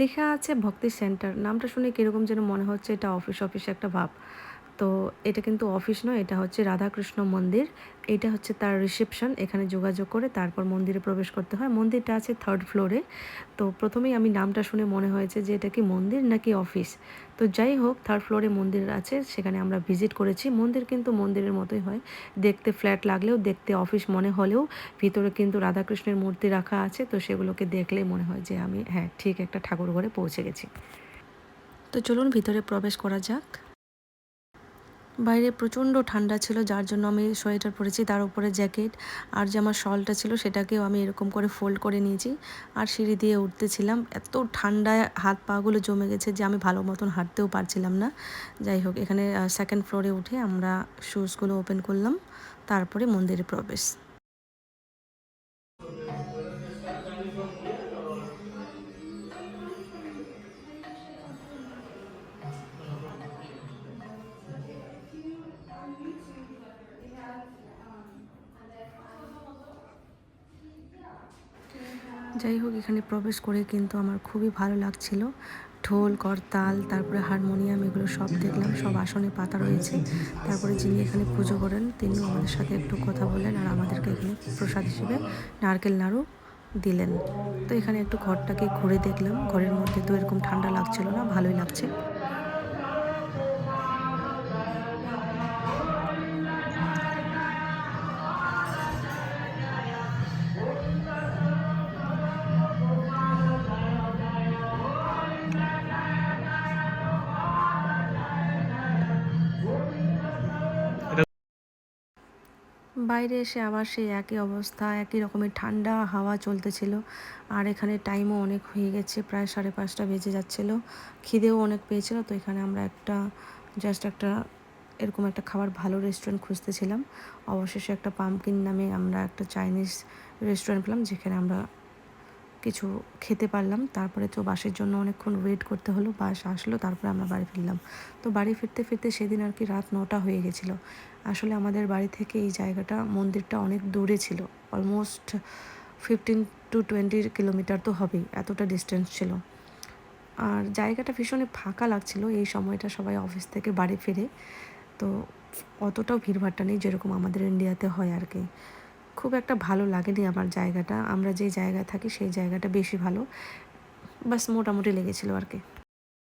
লেখা আছে ভক্তি সেন্টার। নামটা শুনে কীরকম যেন মনে হচ্ছে এটা অফিস অফিস একটা ভাব। তো এটা কিন্তু অফিস নয়, এটা হচ্ছে রাধাকৃষ্ণ মন্দির। এটা হচ্ছে তার রিসেপশন, এখানে যোগাযোগ করে তারপর মন্দিরে প্রবেশ করতে হয়। মন্দিরটা আছে থার্ড ফ্লোরে তো প্রথমেই আমি নামটা শুনে মনে হয়েছে যে এটা কি মন্দির নাকি অফিস? তো যাই হোক থার্ড ফ্লোরে মন্দির আছে, সেখানে আমরা ভিজিট করেছি। মন্দির কিন্তু মন্দিরের মতোই হয়। দেখতে ফ্ল্যাট লাগলেও, দেখতে অফিস মনে হলেও, ভিতরে কিন্তু রাধাকৃষ্ণের মূর্তি রাখা আছে। তো সেগুলোকে দেখলেই মনে হয় যে আমি হ্যাঁ ঠিক একটা ঠাকুর ঘরে পৌঁছে গেছি। তো চলুন ভিতরে প্রবেশ করা যাক। বাইরে প্রচণ্ড ঠান্ডা ছিল, যার জন্য আমি সোয়েটার পরেছি, তার উপরে জ্যাকেট আর যে আমার শলটা ছিল সেটাকেও আমি এরকম করে ফোল্ড করে নিয়েছি আর সিঁড়ি দিয়ে উঠতেছিলাম। এত ঠান্ডায় হাত পাগুলো জমে গেছে যে আমি ভালো মতন হাঁটতেও পারছিলাম না। যাই হোক, এখানে সেকেন্ড ফ্লোরে উঠে আমরা শুজগুলো ওপেন করলাম, তারপরে মন্দিরে প্রবেশ। যাই হোক, এখানে প্রবেশ করে কিন্তু আমার খুবই ভালো লাগছিল। ঢোল, করতাল, তারপরে হারমোনিয়াম, এগুলো সব দেখলাম, সব আসনে পাতা রয়েছে। তারপরে যিনি এখানে পুজো করেন তিনি আমাদের সাথে একটু কথা বললেন আর আমাদেরকে এখানে প্রসাদ হিসেবে নারকেল নাড়ু দিলেন। তো এখানে একটু ঘরটাকে ঘুরে দেখলাম। ঘরের মধ্যে তো এরকম ঠান্ডা লাগছিল না, ভালোই লাগছে। বাইরে এসে আবার সেই একই অবস্থা, একই রকমের ঠান্ডা হাওয়া চলতেছিল। আর এখানে টাইমও অনেক হয়ে গেছে, প্রায় সাড়ে পাঁচটা বেজে যাচ্ছিল। খিদেও অনেক পেয়েছিল, তো এখানে আমরা একটা জাস্ট একটা এরকম একটা খাবার ভালো রেস্টুরেন্ট খুঁজতেছিলাম। অবশেষে একটা পাম্পকিন নামে আমরা একটা চাইনিজ রেস্টুরেন্ট পেলাম, যেখানে আমরা কিছু খেতে পারলাম। তারপরে তো বাসের জন্য অনেকক্ষণ ওয়েট করতে হলো, বাস আসলো, তারপরে আমরা বাড়ি ফিরলাম। তো বাড়ি ফিরতে ফিরতে সেদিন আর কি রাত নটা হয়ে গেছিল। আসলে আমাদের বাড়ি থেকে এই জায়গাটা, মন্দিরটা অনেক দূরে ছিল। Almost fifteen to twenty kilometre তো হবেই, এতটা ডিস্টেন্স ছিল। আর জায়গাটা ভীষণই ফাঁকা লাগছিল, এই সময়টা সবাই অফিস থেকে বাড়ি ফিরে। তো অতটাও ভিড়ভাট্টা নেই যেরকম আমাদের ইন্ডিয়াতে হয় আর কি। খুব একটা ভালো লাগেনি আমার জায়গাটা। আমরা যে জায়গায় থাকি সেই জায়গাটা বেশি ভালো। বাস মোটামুটি লেগেছিলো আর কি।